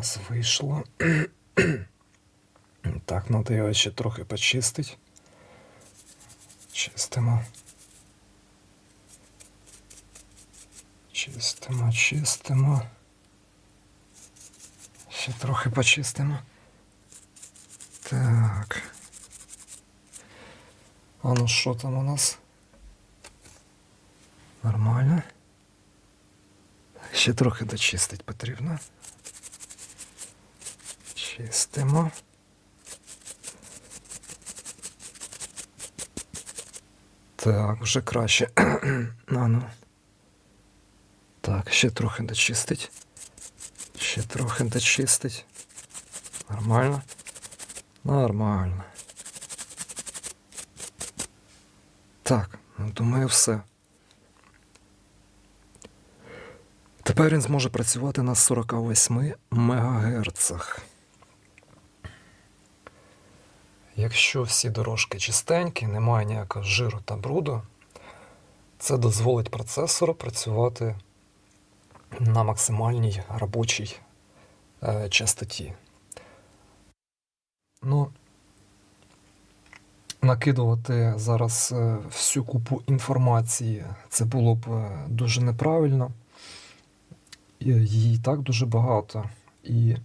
нас вийшло. Так, треба його ще трохи почистити. Чистимо. Чистимо, чистимо. Ще трохи почистимо. Так. А ну що там у нас? Нормально. Ще трохи дочистити потрібно. Чистимо. Так, вже краще. А ну. Так, ще трохи дочистить. Ще трохи дочистить. Нормально? Нормально. Так, ну думаю, все. Тепер він зможе працювати на 48 МГц. Якщо всі дорожки чистенькі, немає ніякого жиру та бруду, це дозволить процесору працювати на максимальній робочій е, частоті. Ну, накидувати зараз е, всю купу інформації це було б е, дуже неправильно. Її і так дуже багато. І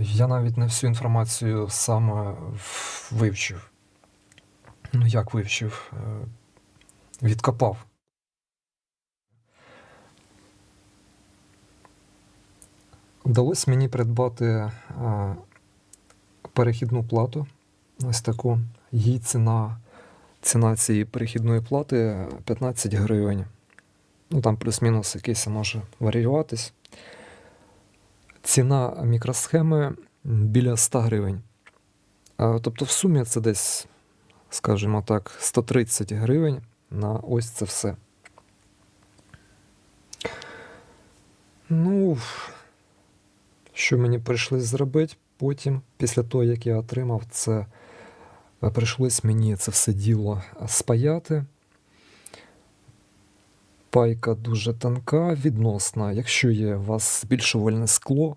я навіть не всю інформацію саме вивчив. Ну, як вивчив? Е, Відкопав. Вдалося мені придбати е, перехідну плату. Ось таку. Її ціна, ціна цієї перехідної плати 15 гривень. Ну там плюс-мінус якийсь може варіюватись. Ціна мікросхеми біля 100 гривень. Тобто в сумі це десь, скажімо так, 130 гривень на ось це все. Ну, що мені прийшлось зробити потім, після того, як я отримав це, е, прийшлось мені це все діло спаяти. Пайка дуже тонка, відносна. Якщо є у вас збільшувальне скло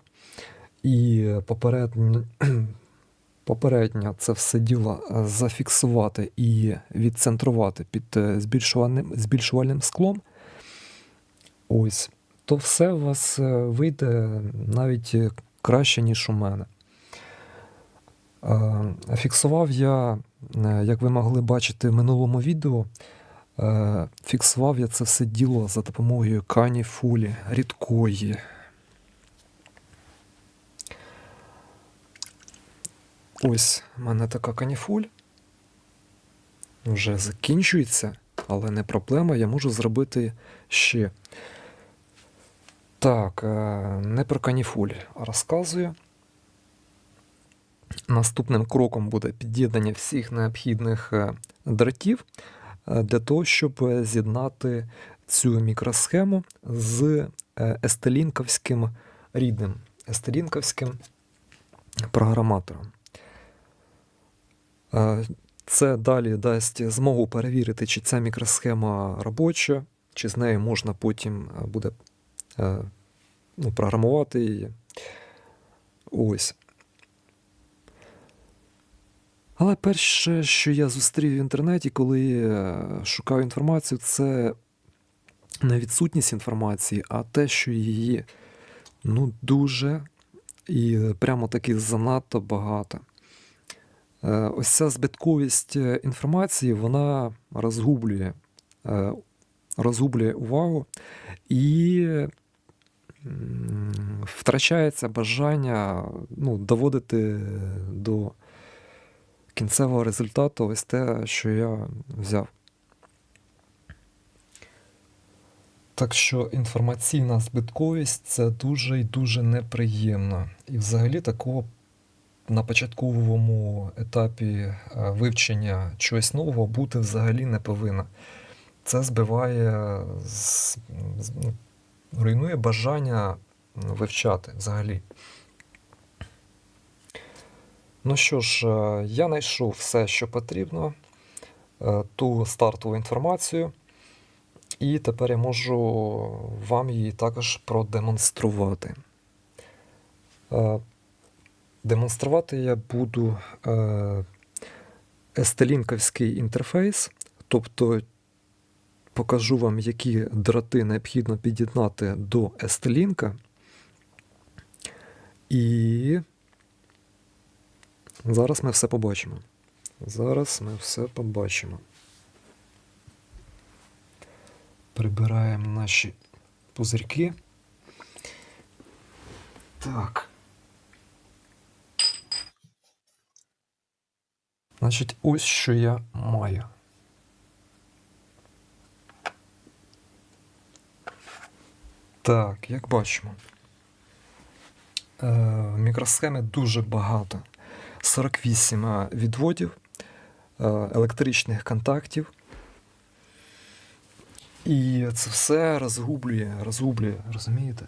і попередньо, попередньо це все діло е, зафіксувати і відцентрувати під е, збільшувальним, збільшувальним склом, ось, то все у вас е, вийде навіть краще, ніж у мене. Фіксував я, як ви могли бачити в минулому відео, Фіксував я це все діло за допомогою каніфулі рідкої. Ось в мене така каніфуль. Вже закінчується, але не проблема, я можу зробити ще. Так, е, не про каніфуль розказую. Наступним кроком буде під'єднання всіх необхідних е, дротів е, для того, щоб е, з'єднати цю мікросхему з е, естелінковським рідним, естелінковським програматором. Е, Це далі дасть змогу перевірити, чи ця мікросхема робоча, чи з нею можна потім е, буде е, ну, програмувати її. Ось. Але перше, що я зустрів в інтернеті, коли е, шукав інформацію, це не відсутність інформації, а те, що її ну, дуже і прямо таки занадто багато. Е, Ось ця збитковість е, інформації, вона розгублює, розгублює увагу і втрачається бажання ну, доводити до кінцевого результату ось те, що я взяв. Так що інформаційна збитковість це дуже і дуже неприємно. І взагалі такого на початковому етапі е, вивчення чогось нового бути взагалі не повинно. Це збиває, ну, руйнує бажання вивчати взагалі. Ну що ж, е, я знайшов все, що потрібно, е, ту стартову інформацію. І тепер я можу вам її також продемонструвати. Е, Демонструвати я буду естелінковський інтерфейс, тобто покажу вам, які дроти необхідно під'єднати до Естелінка. І зараз ми все побачимо. Зараз ми все побачимо. Прибираємо наші пузирки. Так. Значить, ось що я маю. Так, як бачимо, е, в дуже багато. 48 е, відводів, е, електричних контактів. І це все розгублює, розгублює, розумієте?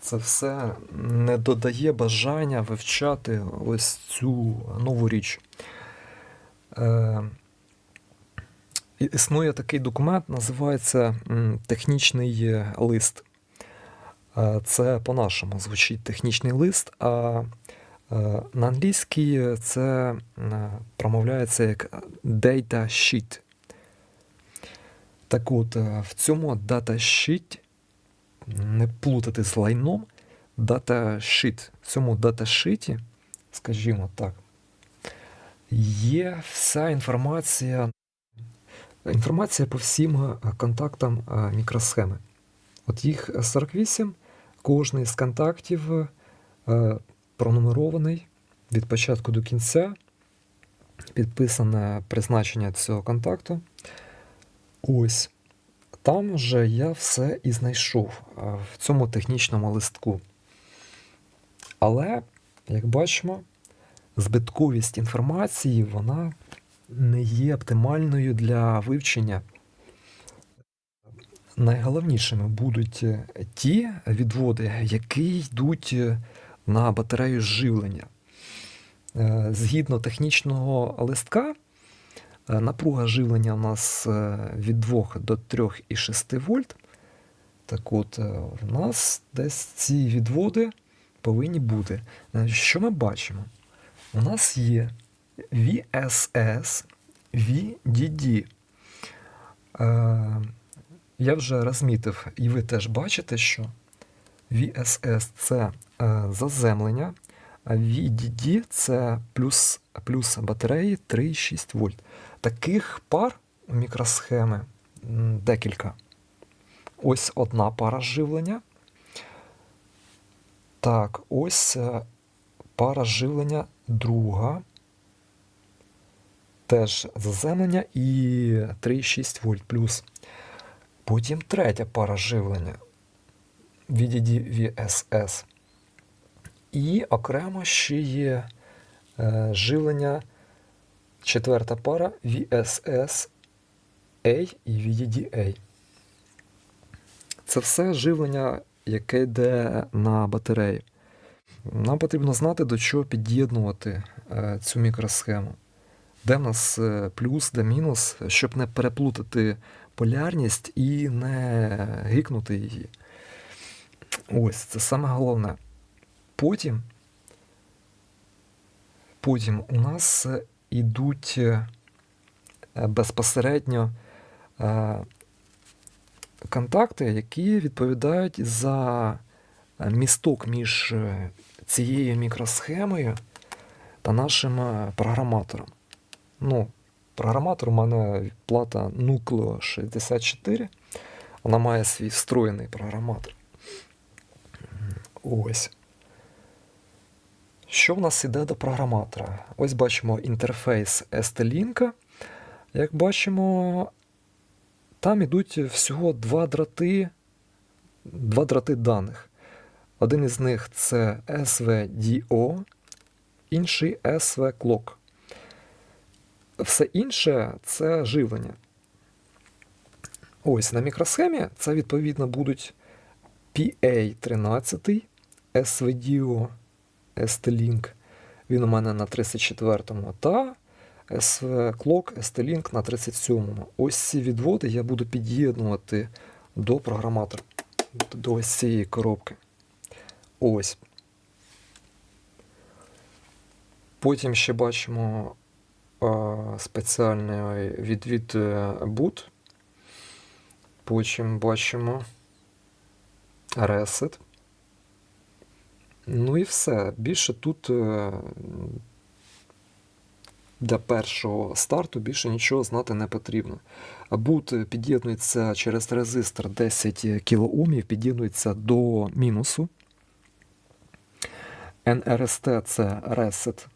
Це все не додає бажання вивчати ось цю нову річ. Е, Існує такий документ, називається технічний лист. Е, Це по-нашому звучить технічний лист, а на англійській це е, промовляється як data sheet. Так от, е, в цьому даташіті, не плутати з лайном, даташіт. В цьому даташіті, скажімо так, є вся інформація, інформація по всім е, контактам е, мікросхеми. От їх 48, кожний з контактів е, пронумерований від початку до кінця, підписане призначення цього контакту. Ось. Там вже я все і знайшов в цьому технічному листку. Але, як бачимо, збитковість інформації вона не є оптимальною для вивчення. Найголовнішими будуть е, ті відводи, які йдуть е, на батарею живлення. Е, Згідно технічного листка, Е, Напруга живлення у нас е, від 2 до 3,6 вольт. Так от, в нас десь ці відводи повинні бути. Що ми бачимо? У нас є VSS, VDD. Я вже розмітив, і ви теж бачите, що VSS це заземлення, а VDD це плюс, плюс батареї 3,6 вольт. Таких пар у мікросхеми декілька. Ось одна пара живлення. Так, ось е, пара живлення друга. Теж заземлення і 3,6 вольт плюс. Потім третя пара живлення VDD VSS. І окремо ще є е, живлення четверта пара VSS A і VDD-A. Це все живлення, яке йде на батарею. Нам потрібно знати, до чого під'єднувати е, цю мікросхему. Де в нас е, плюс, де мінус, щоб не переплутати полярність і не гикнути її. Ось, це саме головне. Потім, потім у нас е, ідуть е, безпосередньо е, контакти, які відповідають за е, місток між е, цією мікросхемою та нашим е, програматором. Ну, програматор у мене плата Nucleo 64. Вона має свій встроєний програматор. Ось. Що в нас іде до програматора? Ось бачимо інтерфейс ST-Link. Як бачимо, там ідуть всього два дроти, два дроти даних. Один із них це SVDO, інший SVClock. Все інше це живлення. Ось на мікросхемі це відповідно будуть PA13, SVDO, ST-Link. Він у мене на 34-му та SV Clock, ST-Link на 37-му. Ось ці відводи я буду під'єднувати до програматора, до ось цієї коробки. Ось. Потім ще бачимо а, спеціальний відвід е, boot. Потім бачимо Reset. Ну і все. Більше тут е, для першого старту більше нічого знати не потрібно. Бут під'єднується через резистор 10 кОм, під'єднується до мінусу. NRST це Reset.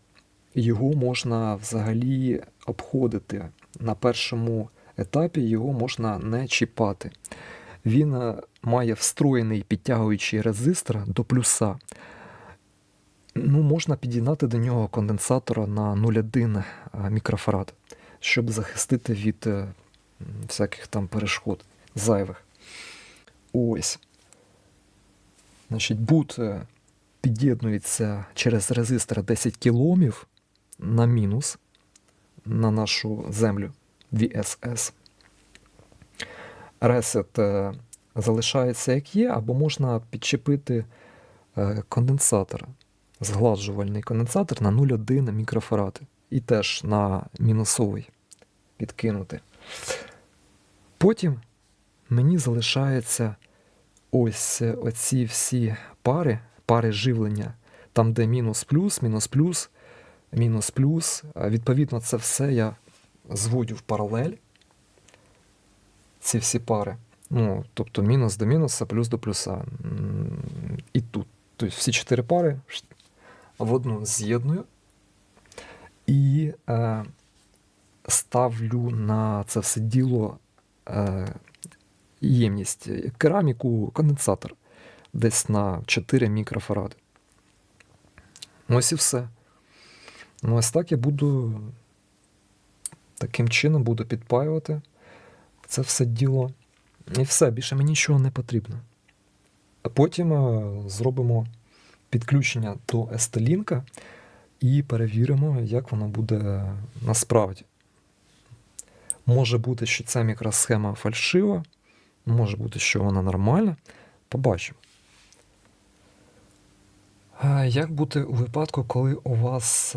Його можна взагалі обходити. На першому етапі його можна не чіпати. Він е, має встроєний підтягуючий резистор до плюса. Ну, можна під'єднати до нього конденсатора на 0,1 мікрофарад, щоб захистити від е, всяких там перешкод зайвих. Ось. Значить, бут е, під'єднується через резистор 10 кіломів на мінус на нашу землю VSS. Ресет е, залишається як є, або можна підчепити е, конденсатор, згладжувальний конденсатор на 0,1 мікрофарад. І теж на мінусовий підкинути. Потім мені залишається ось е, оці всі пари, пари живлення, там, де мінус плюс, мінус плюс, мінус плюс. Відповідно, це все я зводю в паралель. Ці всі пари. Ну, тобто мінус до мінуса, плюс до плюса. І тут. Тобто всі чотири пари в одну з'єдную і е, ставлю на це все діло е, ємність, кераміку, конденсатор десь на 4 мікрофаради. Ось і все. Ну, ось так я буду таким чином буду підпаювати це все діло. І все, більше мені нічого не потрібно. Потім е, зробимо підключення до ST-Link і перевіримо, як воно буде насправді. Може бути, що ця мікросхема фальшива, може бути, що вона нормальна. Побачимо. Як бути у випадку, коли у вас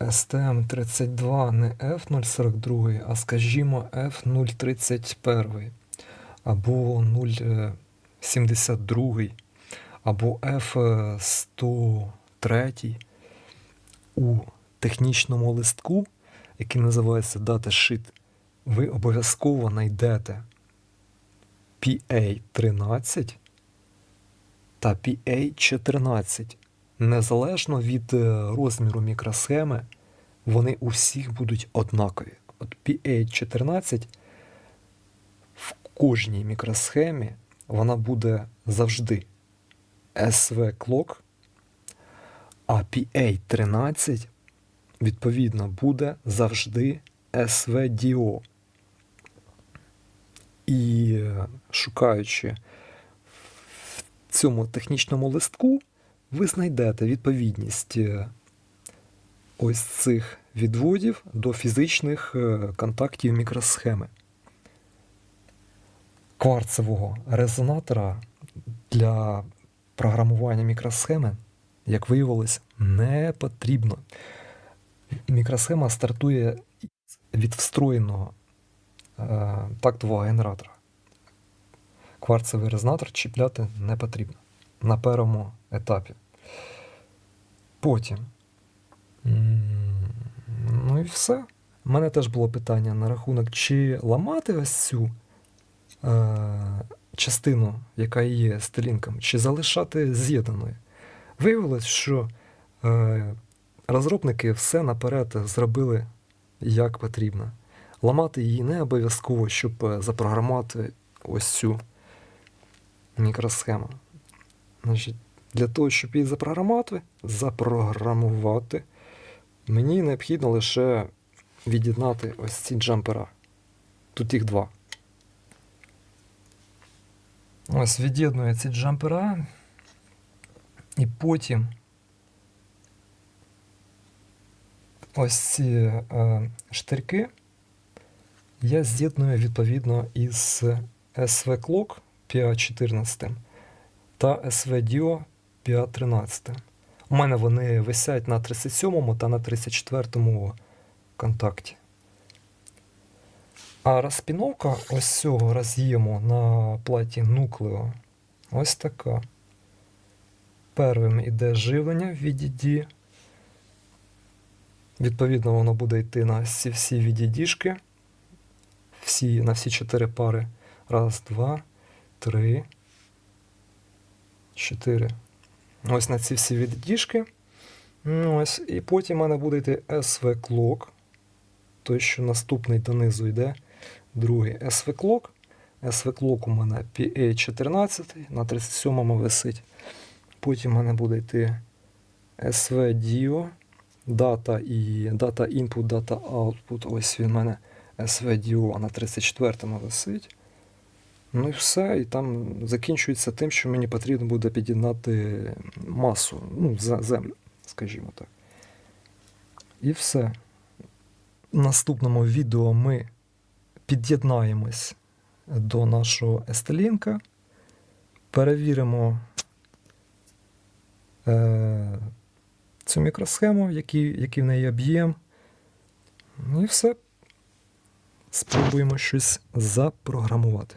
е, STM32 не F042, а скажімо F031 або 072 або F103 у технічному листку, який називається Datasheet, ви обов'язково знайдете PA13 та PA14. Незалежно від е, розміру мікросхеми, вони у всіх будуть однакові. От PA14 в кожній мікросхемі вона буде завжди SV Clock, а PA13 відповідно буде завжди SV DO. І е, шукаючи в цьому технічному листку, ви знайдете відповідність е, ось цих відводів до фізичних е, контактів мікросхеми. Кварцевого резонатора для програмування мікросхеми, як виявилось, не потрібно. Мікросхема стартує від встроєного е, тактового генератора. Кварцевий резонатор чіпляти не потрібно на першому етапі. Потім. Ну і все. У мене теж було питання на рахунок, чи ламати ось цю е, частину, яка є стелінком, чи залишати з'єднаною. Виявилось, що е, розробники все наперед зробили як потрібно. Ламати її не обов'язково, щоб е, запрограмувати ось цю мікросхему. Значить, для того, щоб її запрограмувати, запрограмувати, мені необхідно лише від'єднати ось ці джампера. Тут їх два. Ось від'єдную ці джампера. І потім ось ці е, штирки я з'єдную відповідно із SV Clock PA14 та SV Dio PA13. У мене вони висять на 37 та на 34 контакті. А розпіновка ось цього роз'єму на платі Nucleo ось така. Первим іде живлення в VDD. Відповідно, воно буде йти на всі, всі VDD-шки. Всі, на всі чотири пари. Раз, два, три, чотири. Ось на ці всі. Ну, Ось, і потім в мене буде йти SV Clock. Той, що наступний донизу йде. Другий SV Clock. SV Clock у мене PA14 на 37-му висить. Потім в мене буде йти SV Dio. Дата і дата input, дата output. Ось він у мене SV Dio на 34-му висить. Ну і все. І там закінчується тим, що мені потрібно буде під'єднати масу, ну, за землю, скажімо так. І все. В наступному відео ми під'єднаємось до нашого Естелінка, перевіримо е, цю мікросхему, який, який в неї об'єм. Ну І все. Спробуємо щось запрограмувати.